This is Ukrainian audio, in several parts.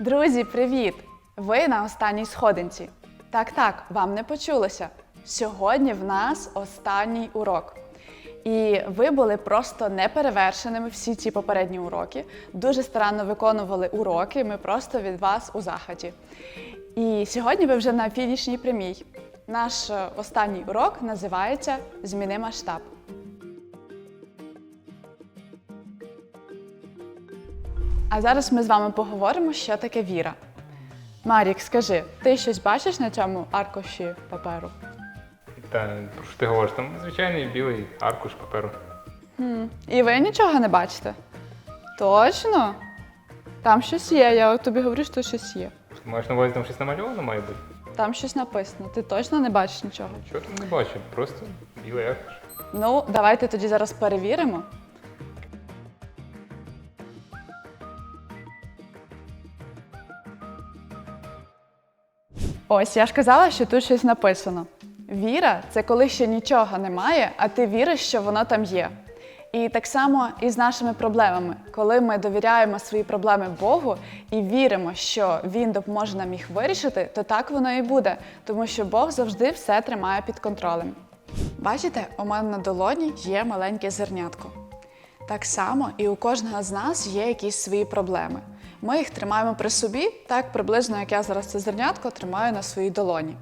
Друзі, привіт! Ви на останній сходинці. Так, так, вам не почулося. Сьогодні в нас останній урок. І ви були просто неперевершеними всі ці попередні уроки. Дуже старанно виконували уроки. Ми просто від вас у захваті. І сьогодні ви вже на фінішній прямій. Наш е, останній урок називається Зміни масштаб. А зараз ми з вами поговоримо, що таке віра. Марік, скажи, ти щось бачиш на цьому аркуші паперу? Та про що ти говориш? Там звичайний білий аркуш паперу. І ви нічого не бачите? Точно? Там щось є, я тобі говорю, що щось є. Ти маєш на увазі там щось намальовано має бути? Там щось написано. Ти точно не бачиш нічого? Чого там не бачу? Просто білий аркуш. Ну, давайте тоді зараз перевіримо. Ось я ж казала, що тут щось написано. Віра це коли ще нічого немає, а ти віриш, що воно там є. І так само і з нашими проблемами, коли ми довіряємо свої проблеми Богу і віримо, що Він допоможе нам їх вирішити, то так воно і буде, тому що Бог завжди все тримає під контролем. Бачите, у мене на долоні є маленьке зернятко. Так само і у кожного з нас є якісь свої проблеми. Ми їх тримаємо при собі, так приблизно як я зараз це зернятко тримаю на своїй долоні.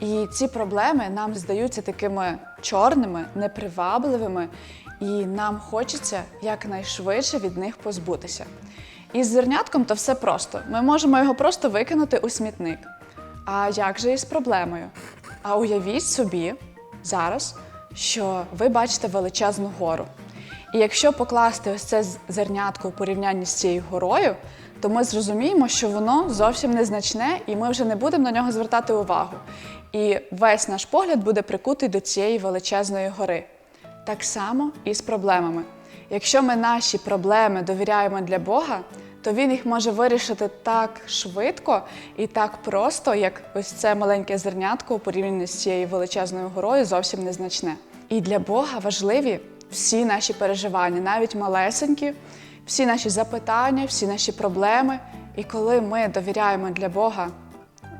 І ці проблеми нам здаються такими чорними, непривабливими, і нам хочеться якнайшвидше від них позбутися. І з зернятком то все просто. Ми можемо його просто викинути у смітник. А як же із проблемою? А уявіть собі зараз, що ви бачите величезну гору. І якщо покласти ось це зернятко у порівнянні з цією горою, то ми зрозуміємо, що воно зовсім незначне, і ми вже не будемо на нього звертати увагу. І весь наш погляд буде прикутий до цієї величезної гори. Так само і з проблемами. Якщо ми наші проблеми довіряємо для Бога, то Він їх може вирішити так швидко і так просто, як ось це маленьке зернятко у порівнянні з цією величезною горою зовсім незначне. І для Бога важливі всі наші переживання, навіть малесенькі, всі наші запитання, всі наші проблеми. І коли ми довіряємо для Бога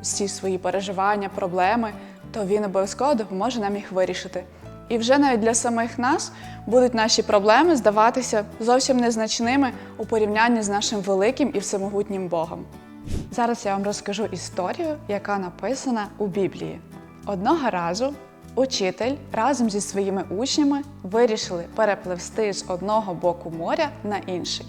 всі свої переживання, проблеми, то він обов'язково допоможе нам їх вирішити. І вже навіть для самих нас будуть наші проблеми здаватися зовсім незначними у порівнянні з нашим великим і всемогутнім Богом. Зараз я вам розкажу історію, яка написана у Біблії. Одного разу учитель разом зі своїми учнями вирішили перепливсти з одного боку моря на інший.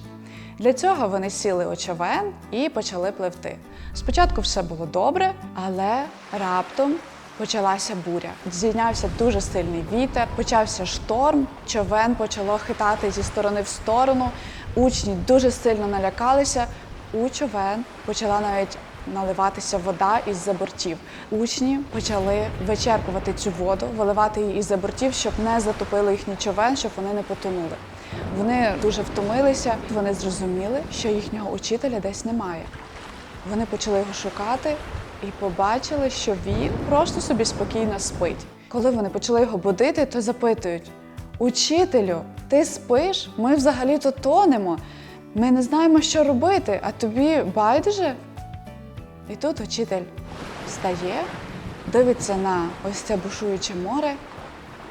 Для цього вони сіли у човен і почали пливти. Спочатку все було добре, але раптом почалася буря. Здійнявся дуже сильний вітер, почався шторм, човен почало хитати зі сторони в сторону. Учні дуже сильно налякалися. У човен почала навіть наливатися вода із-за бортів. Учні почали вичерпувати цю воду, виливати її із-за бортів, щоб не затопили їхній човен, щоб вони не потонули. Вони дуже втомилися, вони зрозуміли, що їхнього учителя десь немає. Вони почали його шукати і побачили, що він просто собі спокійно спить. Коли вони почали його будити, то запитують: Учителю, ти спиш? Ми взагалі-то тонемо. Ми не знаємо, що робити, а тобі байдуже? І тут учитель встає, дивиться на ось це бушуюче море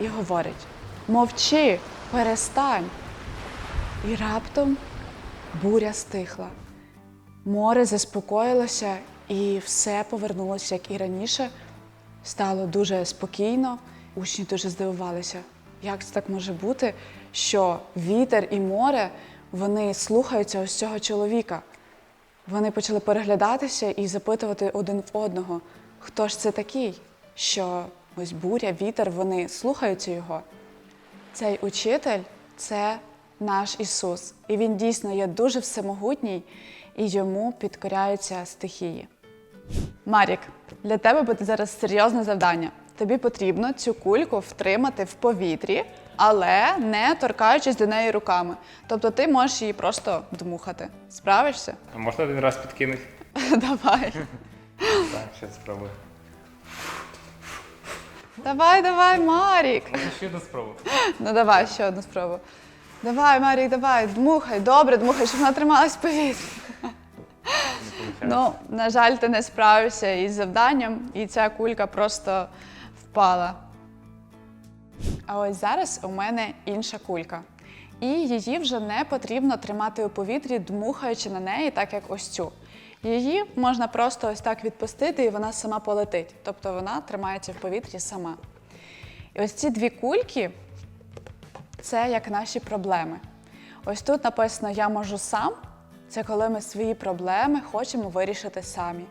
і говорить: мовчи, перестань. І раптом буря стихла. Море заспокоїлося, і все повернулося, як і раніше. Стало дуже спокійно. Учні дуже здивувалися, як це так може бути, що вітер і море вони слухаються ось цього чоловіка. Вони почали переглядатися і запитувати один в одного, хто ж це такий, що ось буря, вітер, вони слухаються його. Цей учитель це наш Ісус, і Він дійсно є дуже всемогутній і йому підкоряються стихії. Марік, для тебе буде зараз серйозне завдання. Тобі потрібно цю кульку втримати в повітрі, але не торкаючись до неї руками. Тобто ти можеш її просто дмухати. Справишся? А можна один раз підкинути? Давай. Так, ще спробую. Давай, давай, Марік. Можна ще одну спробу. Ну давай ще одну спробу. Давай, Марік, давай, дмухай, добре, дмухай, щоб вона трималась в повітрі. Ну, на жаль, ти не справився із завданням, і ця кулька просто впала. А ось зараз у мене інша кулька. І її вже не потрібно тримати у повітрі, дмухаючи на неї, так як ось цю. Її можна просто ось так відпустити, і вона сама полетить. Тобто вона тримається в повітрі сама. І ось ці дві кульки це як наші проблеми. Ось тут написано Я можу сам. Це коли ми свої проблеми хочемо вирішити самі.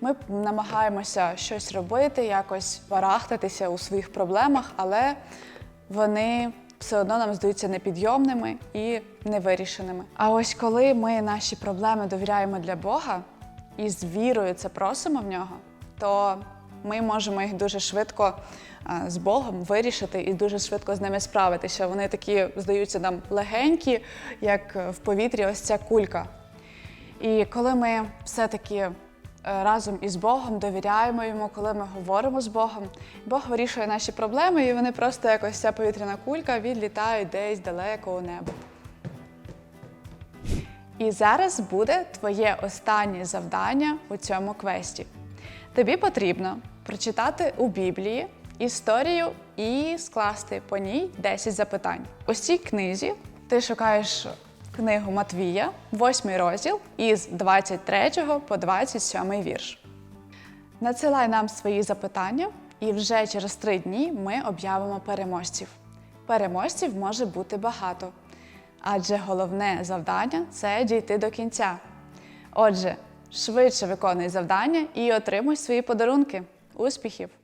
Ми намагаємося щось робити, якось барахтатися у своїх проблемах, але вони все одно нам здаються непідйомними і невирішеними. А ось коли ми наші проблеми довіряємо для Бога і з вірою це просимо в нього, то ми можемо їх дуже швидко з Богом вирішити і дуже швидко з ними справитися. Вони такі здаються нам легенькі, як в повітрі ось ця кулька. І коли ми все-таки е, разом із Богом довіряємо йому, коли ми говоримо з Богом, Бог вирішує наші проблеми, і вони просто якось ця повітряна кулька відлітають десь далеко у небо. І зараз буде твоє останнє завдання у цьому квесті. Тобі потрібно прочитати у Біблії історію і скласти по ній 10 запитань. У цій книзі ти шукаєш книгу Матвія, 8 розділ із 23 по 27 вірш. Надсилай нам свої запитання, і вже через три дні ми об'явимо переможців. Переможців може бути багато, адже головне завдання це дійти до кінця. Отже, швидше виконуй завдання і отримуй свої подарунки. Успіхів!